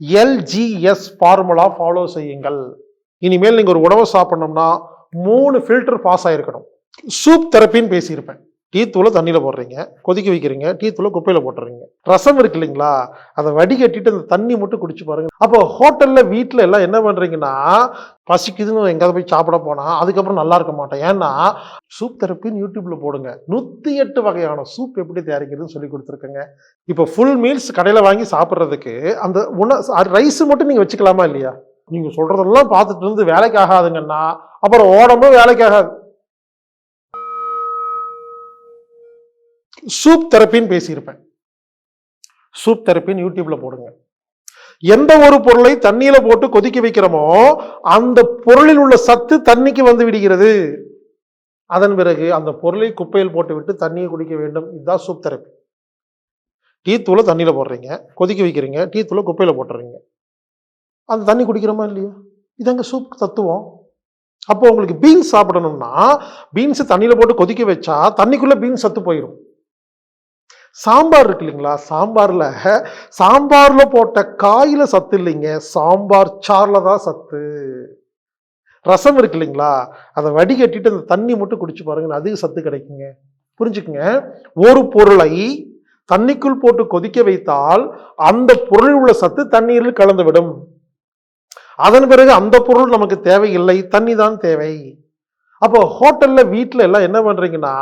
LGS formula follow செய்யுங்கள். இனிமேல் நீங்கள் ஒரு உணவை சாப்பிட்ணும்னா மூணு ஃபில்டர் பாஸ் ஆகிருக்கணும் சூப் தெரப்பின்னு பேசியிருப்பேன். டீ தூளை தண்ணியில் போடுறீங்க கொதிக்க வைக்கிறீங்க டீ தூளை குப்பையில் போட்டுறீங்க. ரசம் இருக்கு இல்லைங்களா? அதை வடிகட்டிட்டு அந்த தண்ணி மட்டும் குடிச்சு பாருங்க. அப்போ ஹோட்டலில் வீட்டில் எல்லாம் என்ன பண்ணுறீங்கன்னா பசிக்குதுன்னு எங்கேயாவது போய் சாப்பிட போனால் அதுக்கப்புறம் நல்லா இருக்க மாட்டேன். ஏன்னா சூப் தெரப்பின்னு யூடியூப்பில் போடுங்க. நூற்றி எட்டு வகையான சூப் எப்படி தயாரிக்கிறதுன்னு சொல்லி கொடுத்துருக்கேங்க. இப்போ ஃபுல் மீல்ஸ் கடையில் வாங்கி சாப்பிட்றதுக்கு அந்த உண ரைஸ் மட்டும் நீங்கள் வச்சுக்கலாமா இல்லையா? நீங்கள் சொல்கிறதெல்லாம் பார்த்துட்டு இருந்து வேலைக்கு ஆகாதுங்கன்னா அப்புறம் ஓடம்போ வேலைக்கு ஆகாது. சூப் தெரப்பின்னு பேசியிருப்பேன். சூப் தெரப்பின்னு யூடியூப்ல போடுங்க. எந்த ஒரு பொருளை தண்ணியில போட்டு கொதிக்க வைக்கிறோமோ அந்த பொருளில் உள்ள சத்து தண்ணிக்கு வந்து விடுகிறது. அதன் பிறகு அந்த பொருளை குப்பையில் போட்டு விட்டு தண்ணியை குடிக்க வேண்டும். இதுதான் சூப் தெரப்பி டீ தூளை தண்ணியில் போடுறீங்க கொதிக்க வைக்கிறீங்க டீ தூளை குப்பையில் போட்டுறீங்க. அந்த தண்ணி குடிக்கிறோமா இல்லையா? இதாங்க சூப் தத்துவம். அப்போ உங்களுக்கு பீன்ஸ் சாப்பிடணும்னா பீன்ஸ் தண்ணியில் போட்டு கொதிக்க வச்சா தண்ணிக்குள்ளே பீன்ஸ் சத்து போயிடும் சாம்பார் இருக்கு இல்லைங்களா? சாம்பாரில் சாம்பாரில் போட்ட காயில் சத்து இல்லைங்க. சாம்பார் சாரில் தான் சத்து. ரசம் இருக்கு இல்லைங்களா? அதை வடிகட்டிட்டு அந்த தண்ணி மட்டும் குடிச்சு பாருங்க அதிக சத்து கிடைக்குங்க. புரிஞ்சுக்குங்க? ஒரு பொருளை தண்ணிக்குள் போட்டு கொதிக்க வைத்தால் அந்த பொருள் உள்ள சத்து தண்ணீரில் கலந்துவிடும். அதன் பிறகு அந்த பொருள் நமக்கு தேவையில்லை தண்ணி தான் தேவை. அப்போ ஹோட்டலில் வீட்டில் எல்லாம் என்ன பண்ணுறீங்கன்னா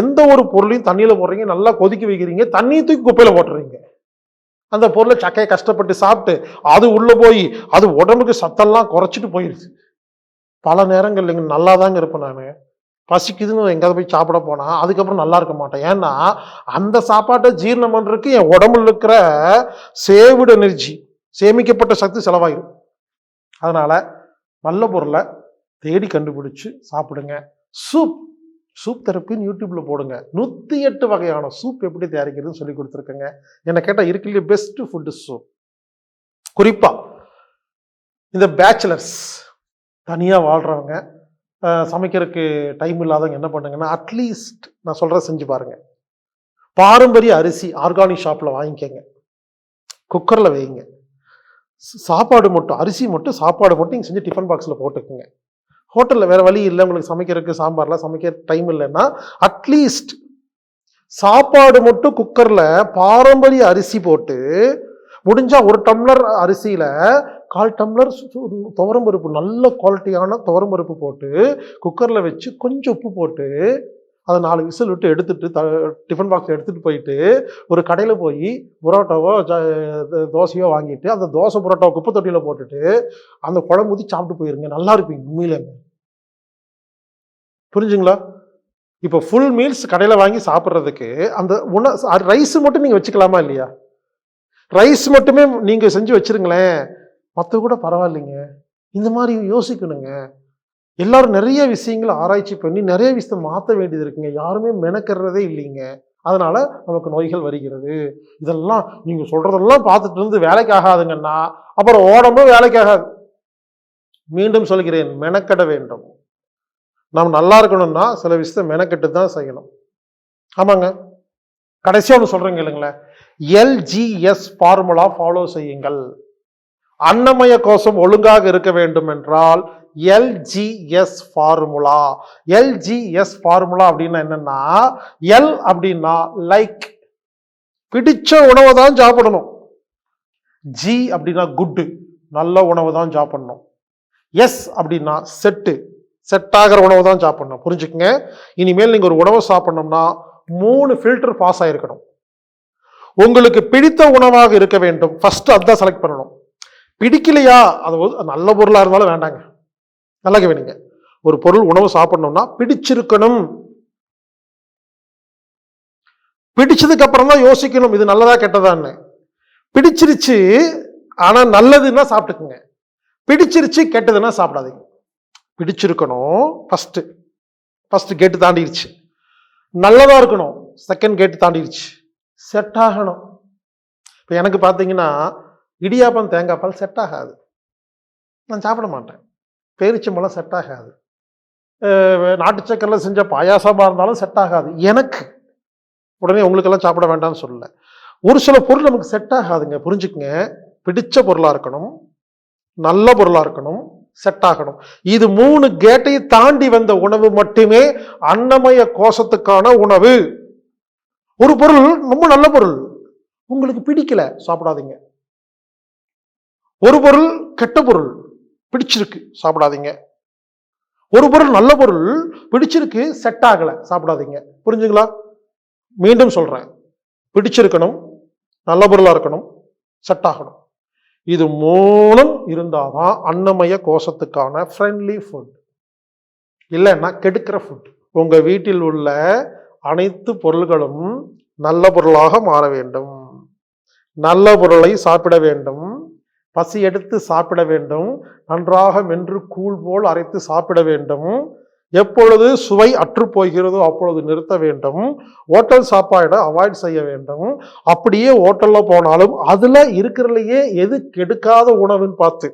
எந்த ஒரு பொருளையும் தண்ணியில் போடுறீங்க நல்லா கொதிக்க வைக்கிறீங்க தண்ணியை தூக்கி குப்பையில் போட்டுறீங்க. அந்த பொருளை சக்கையை கஷ்டப்பட்டு சாப்பிட்டு அது உள்ளே போய் அது உடம்புக்கு சத்தெல்லாம் குறைச்சிட்டு போயிடுச்சு பல நேரங்கள் இல்லைங்க நல்லா தாங்க இருப்பேன் நான். பசிக்குதுன்னு எங்கேயாவது போய் சாப்பிட போனால் அதுக்கப்புறம் நல்லா இருக்க மாட்டேன். ஏன்னா அந்த சாப்பாட்டை ஜீரணம் பண்ணுறதுக்கு என் உடம்புல இருக்கிற சேவிடு எனர்ஜி சேமிக்கப்பட்ட சக்தி செலவாயிடும் அதனால் நல்ல பொருளை தேடி கண்டுபிடிச்சு சாப்பிடுங்க. சூப் சூப் தெரப்பின்னு யூடியூப்ல போடுங்க. நூற்றி எட்டு வகையான சூப் எப்படி தயாரிக்கிறதுன்னு சொல்லி கொடுத்துருக்கேங்க. என்னை கேட்டால் இருக்குல்லையே பெஸ்ட் ஃபுட்டு சூப் குறிப்பாக இந்த பேச்சுலர்ஸ் தனியாக வாழ்கிறவங்க சமைக்கிறதுக்கு டைம் இல்லாதவங்க என்ன பண்ணுங்கன்னா அட்லீஸ்ட் நான் சொல்கிறத செஞ்சு பாருங்கள் பாரம்பரிய அரிசி ஆர்கானிக் ஷாப்பில் வாங்கிக்கங்க. குக்கரில் வைங்க சாப்பாடு மட்டும் அரிசி மட்டும் சாப்பாடு மட்டும் நீங்கள் செஞ்சு டிஃபன் பாக்ஸில் போட்டுக்குங்க. ஹோட்டலில் வேறு வழி இல்லை உங்களுக்கு சமைக்கிறதுக்கு சாம்பார்லாம் சமைக்க டைம் இல்லைன்னா அட்லீஸ்ட் சாப்பாடு மட்டும் குக்கரில் பாரம்பரிய அரிசி போட்டு முடிஞ்சால் ஒரு டம்ளர் அரிசியில் கால் டம்ளர் சு- நல்ல குவாலிட்டியான துவரம்பருப்பு போட்டு குக்கரில் வச்சு கொஞ்சம் உப்பு போட்டு அதை நாலு விசில் விட்டு எடுத்துட்டு த டிஃபன் பாக்ஸ் எடுத்துகிட்டு போயிட்டு ஒரு கடையில் போய் புரோட்டாவோ தோசையோ வாங்கிட்டு அந்த தோசை புரோட்டாவை குப்பை தொட்டியில் போட்டுட்டு அந்த குழம்பு ஊற்றி சாப்பிட்டு போயிருங்க. நல்லா இருப்பீங்க உண்மையிலேங்க புரிஞ்சுங்களா? இப்போ ஃபுல் மீல்ஸ் கடையில் வாங்கி சாப்பிட்றதுக்கு அந்த உண ரைஸ் மட்டும் நீங்கள் வச்சுக்கலாமா இல்லையா? ரைஸ் மட்டுமே நீங்கள் செஞ்சு வச்சிருங்களேன். மற்ற கூட பரவாயில்லைங்க. இந்த மாதிரி யோசிக்கணுங்க. எல்லாரும் நிறைய விஷயங்களை ஆராய்ச்சி பண்ணி நிறைய விஷயத்தை மாற்ற வேண்டியது இருக்குங்க. யாருமே மெனக்கிறதே இல்லைங்க. அதனால நமக்கு நோய்கள் வருகிறது. இதெல்லாம் நீங்கள் சொல்றதெல்லாம் பார்த்துட்டு இருந்து வேலைக்கு ஆகாதுங்கன்னா அப்புறம் ஓடமும் வேலைக்கு ஆகாது. மீண்டும் சொல்கிறேன் மெனக்கெட வேண்டும். நாம் நல்லா இருக்கணும்னா சில விஷயத்தை மெனக்கெட்டு தான் செய்யணும். ஆமாங்க. கடைசியாக ஒன்று சொல்கிறேங்க இல்லைங்களேன் எல்ஜிஎஸ் ஃபார்முலா ஃபாலோ செய்யுங்கள். அன்னமய கோஷம் ஒழுங்காக இருக்க வேண்டும் என்றால் எல்ஜிஎஸ் ஃபார்முலா. எல்ஜிஎஸ் ஃபார்முலா அப்படின்னா என்னன்னா எல் அப்படின்னா லைக். பிடிச்ச உணவை தான் சாப்பிடணும். ஜி அப்படின்னா குட்டு நல்ல உணவு தான் சாப்பிடணும். எஸ் அப்படின்னா செட்டு செட் ஆகிற உணவு தான் சாப்பிடணும். புரிஞ்சுக்கங்க? இனிமேல் நீங்கள் ஒரு உணவை சாப்பிடணும்னா மூணு ஃபில்டர் பாஸ் ஆகிருக்கணும் உங்களுக்கு பிடித்த உணவாக இருக்க வேண்டும். ஃபஸ்ட்டு அதான் செலக்ட் பண்ணணும். பிடிக்கலையா? அது நல்ல பொருளாக இருந்தாலும் வேண்டாங்க. நல்லா கவனிங்க ஒரு பொருள் உணவு சாப்பிடணும்னா பிடிச்சிருக்கணும். பிடிச்சதுக்கு அப்புறம் தான் யோசிக்கணும். இது நல்லதா கெட்டதான்னு. பிடிச்சிருச்சு ஆனால் நல்லதுன்னா சாப்பிட்டுக்குங்க. பிடிச்சிருச்சு கெட்டதுன்னா சாப்பிடாதீங்க. பிடிச்சிருக்கணும் ஃபஸ்ட்டு ஃபஸ்ட்டு கேட்டு தாண்டிடுச்சு நல்லதாக இருக்கணும். செகண்ட் கேட்டு தாண்டிடுச்சு செட் ஆகணும். இப்போ எனக்கு பார்த்தீங்கன்னா இடியாப்பம் தேங்காய் பால் செட் ஆகாது. நான் சாப்பிட மாட்டேன். பேரிச்சம்பழம் செட் ஆகாது. நாட்டு சக்கரில் செஞ்ச பாயாசமாக இருந்தாலும் செட் ஆகாது. எனக்கு உடனே உங்களுக்கெல்லாம் சாப்பிட வேண்டாம்னு சொல்லலை. ஒரு சில பொருள் நமக்கு செட் ஆகாதுங்க. புரிஞ்சுக்குங்க. பிடிச்ச பொருளாக இருக்கணும். நல்ல பொருளாக இருக்கணும். செட் ஆகணும். இது மூணு கேட்டை தாண்டி வந்த உணவு மட்டுமே அன்னமய கோஷத்துக்கான உணவு. ஒரு பொருள் ரொம்ப நல்ல பொருள். உங்களுக்கு பிடிக்கல சாப்பிடாதீங்க. ஒரு பொருள் கெட்ட பொருள் பிடிச்சிருக்கு சாப்பிடாதீங்க. ஒரு பொருள் நல்ல பொருள் பிடிச்சிருக்கு செட் ஆகலை சாப்பிடாதீங்க. புரிஞ்சுங்களா? மீண்டும் சொல்கிறேன் பிடிச்சிருக்கணும் நல்ல பொருளாக இருக்கணும் செட் ஆகணும். இது மூணும் இருந்தாதான் அன்னமய கோஷத்துக்கான ஃப்ரெண்ட்லி ஃபுட் இல்லைன்னா கெடுக்கிற ஃபுட் உங்கள் வீட்டில் உள்ள அனைத்து பொருள்களும் நல்ல பொருளாக மாற வேண்டும். நல்ல பொருளை சாப்பிட வேண்டும். பசி எடுத்து சாப்பிட வேண்டும் நன்றாக மென்று கூழ் போல் அரைத்து சாப்பிட வேண்டும். எப்பொழுது சுவை அற்று போகிறதோ அப்பொழுது நிறுத்த வேண்டும். ஹோட்டல் சாப்பாடை அவாய்ட் செய்ய வேண்டும். அப்படியே ஹோட்டலில் போனாலும் அதில் இருக்கிறதுலையே எது கெடுக்காத உணவுன்னு பார்த்து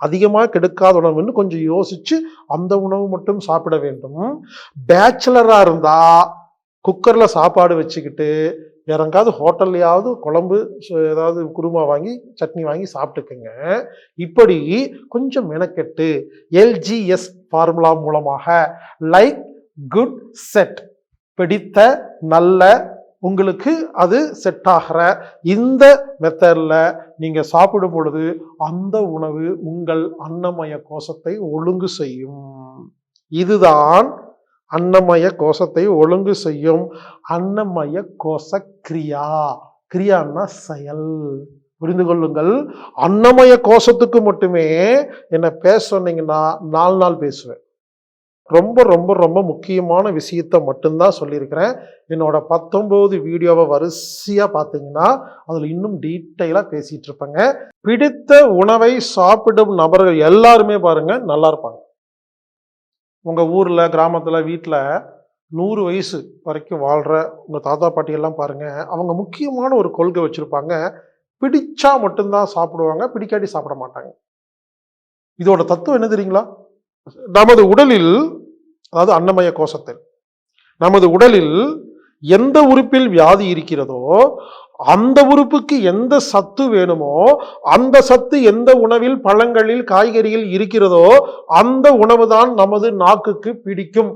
அதிகமாக கெடுக்காத உணவுன்னு கொஞ்சம் யோசித்து அந்த உணவு மட்டும் சாப்பிட வேண்டும். பேச்சுலராக இருந்தால் குக்கரில் சாப்பாடு வச்சுக்கிட்டு வேற எங்காவது ஹோட்டல்லையாவது குழம்பு ஏதாவது குருமா வாங்கி சட்னி வாங்கி சாப்பிட்டுக்குங்க. இப்படி கொஞ்சம் மெனக்கெட்டு எல்ஜிஎஸ் ஃபார்முலா மூலமாக லைக் குட் செட் பிடித்த நல்ல உங்களுக்கு அது செட் ஆகிற இந்த மெத்தடில் நீங்கள் சாப்பிடும் பொழுது அந்த உணவு உங்கள் அன்னமய கோஷத்தை ஒழுங்கு செய்யும். இதுதான் அன்னமய கோஷத்தை ஒழுங்கு செய்யும். அன்னமய கோஷ கிரியா கிரியான்னா செயல். புரிந்து கொள்ளுங்கள். அன்னமய கோஷத்துக்கு மட்டுமே என்னை பேச சொன்னீங்கன்னா நாலு நாள் பேசுவேன். ரொம்ப ரொம்ப ரொம்ப முக்கியமான விஷயத்த மட்டும்தான் சொல்லியிருக்கிறேன். என்னோட பத்தொம்போது வீடியோவை வரிசையாக பார்த்தீங்கன்னா அதில் இன்னும் டீட்டெயிலாக பேசிகிட்டு இருப்பேங்க. பிடித்த உணவை சாப்பிடும் நபர்கள் எல்லாருமே பாருங்கள் நல்லா இருப்பாங்க. உங்கள் ஊரில் கிராமத்தில் வீட்டில் நூறு வயசு வரைக்கும் வாழ்கிற உங்கள் தாத்தா பாட்டியெல்லாம் பாருங்கள் அவங்க முக்கியமான ஒரு கொள்கை வச்சுருப்பாங்க. பிடிச்சா மட்டும்தான் சாப்பிடுவாங்க பிடிக்காட்டி சாப்பிட மாட்டாங்க. இதோட தத்துவம் என்ன தெரியுங்களா? நமது உடலில் அதாவது அன்னமய கோஷத்தில் நமது உடலில் எந்த உறுப்பில் வியாதி இருக்கிறதோ அந்த உறுப்புக்கு எந்த சத்து வேணுமோ அந்த சத்து எந்த உணவில் பழங்களில் காய்கறியில் இருக்கிறதோ அந்த உணவு தான் நமது நாக்குக்கு பிடிக்கும்.